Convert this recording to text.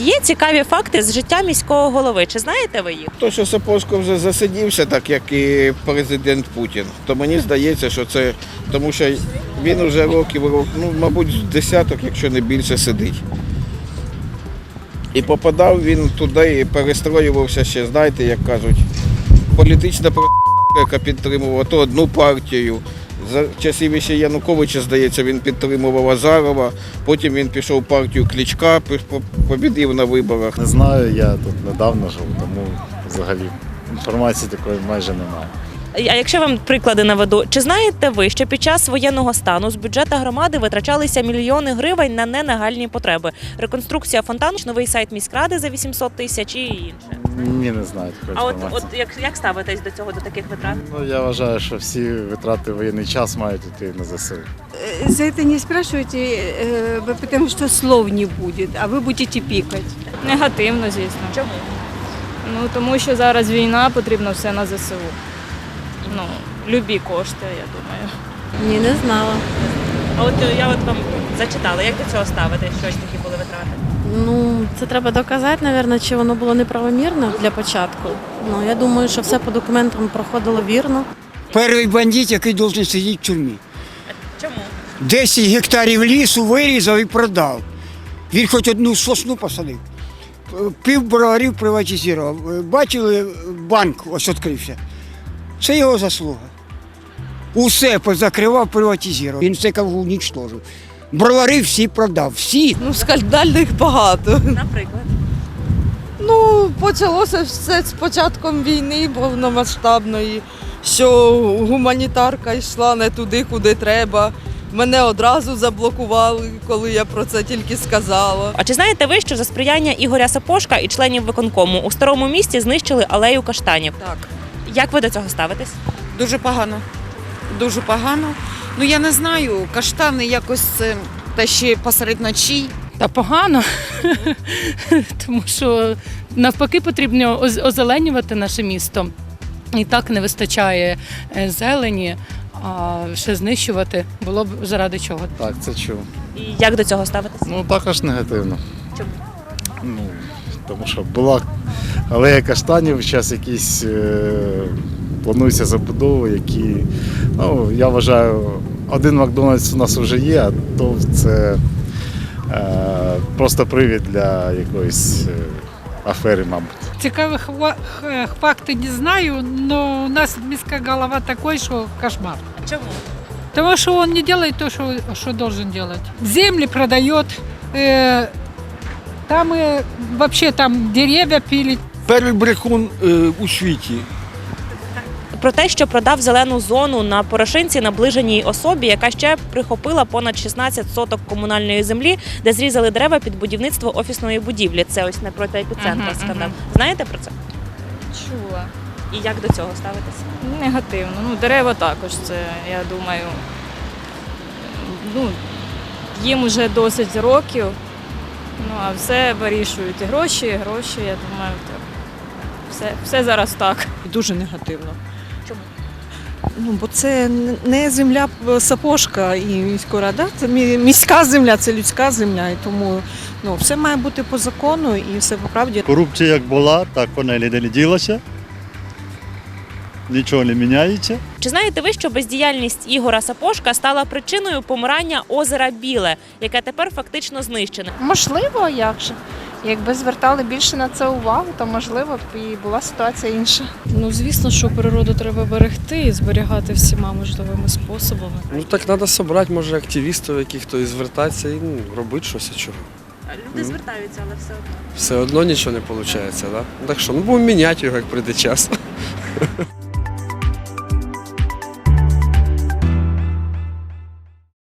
От є цікаві факти з життя міського голови. Чи знаєте ви їх? То, що Сапожко вже засидівся, так як і президент Путін, то мені здається, що це тому, що він вже років, рок- ну, мабуть, десяток, якщо не більше, сидить. І попадав він туди і перестроювався ще, знаєте, як кажуть, політична про- яка підтримувала то одну партію. За часів ще Януковича, здається, він підтримував Азарова, потім він пішов в партію по- побідів на виборах. Не знаю, я тут недавно жив, тому взагалі інформації такої майже немає. А якщо вам приклади наведу, чи знаєте ви, що під час воєнного стану з бюджету громади витрачалися мільйони гривень на ненагальні потреби? Реконструкція фонтану, новий сайт міськради за 800 тисяч і інше. Ні, не знаю такої А от, інформації. от як, як ставитесь до цього, до таких витрат? Ну, я вважаю, що всі витрати в воєнний час мають йти на ЗСУ. За это не спрашивайте, э, вы- потому что слов не будет, а вы будете пикать. Негативно, звісно. Чому? Ну тому що зараз війна, потрібно все на ЗСУ. Ну, любі кошти, я думаю. Ні, не знала. А от е, я от вам зачитала, як до цього ставитесь, що ж такі були витрати? Ну, це треба доказати, мабуть, чи воно було неправомірно для початку. Ну, я думаю, що все по документам проходило вірно. Перший бандит, який должен сидіти в тюрмі. Чому? 10 гектарів лісу вирізав і продав. Він хоч одну сосну посадив. Пів броварів приватизував. Бачили, банк ось відкрився. Це його заслуга. Усе позакривав, приватизував. Він це каву унічтожив. Бровари всі продав. Всі. Ну, скандальних багато. Наприклад. Ну, почалося все з початком війни повномасштабної, що гуманітарка йшла не туди, куди треба. Мене одразу заблокували, коли я про це тільки сказала. А чи знаєте ви, що за сприяння Ігоря Сапошка і членів виконкому у старому місті знищили алею каштанів? Так, Як ви до цього ставитесь? дуже погано. Дуже погано. Ну я не знаю, каштани якось це та ще посеред ночі. Та погано, тому що навпаки потрібно озеленювати наше місто. І так не вистачає е, зелені, а ще знищувати було б заради чого. Так, це чув. І як до цього ставитесь? Ну, також негативно. Чому? Ну, тому що була алея каштанів, зараз якісь е, плануються забудови, які, ну, я вважаю, один Макдональдс у нас вже є, а то це е, просто привід для якоїсь е, афери, мабуть. Цікавих фактів не знаю, але у нас міська голова такий, що кошмар. Чому? Тому що він не робить те, що, що должен робити. Землі продає, е, там е, вообще там дерев'я пилить. Перший брехун е, у світі. Про те, що продав зелену зону на Порошинці наближеній особі, яка ще прихопила понад 16 соток комунальної землі, де зрізали дерева під будівництво офісної будівлі. Це ось напроти епіцентра Мгм, скандал. Знаєте про це? Чула. І як до цього ставитися? Негативно. Ну, дерева також, це, я думаю. Ну, їм вже досить років. Ну, а все вирішують. І гроші, і гроші, я думаю, так. Все, все зараз так. Дуже негативно. Ну, бо це не земля сапожка і міської ради, це міська земля, це людська земля. І тому ну, все має бути по закону і все по правді. Корупція як була, так вона і не ділася. Нічого не міняється. Чи знаєте ви, що бездіяльність Ігора Сапошка стала причиною помирання озера Біле, яке тепер фактично знищене? Можливо, як же. Якби звертали більше на це увагу, то можливо б і була ситуація інша. Ну, звісно, що природу треба берегти і зберігати всіма можливими способами. Ну так треба зібрати, може, активістів яких-то і звертатися і ну, робити щось, а чого. Люди звертаються, але все одно. Все одно нічого не виходить, да? Ну, так що, ну будемо міняти його, як прийде час.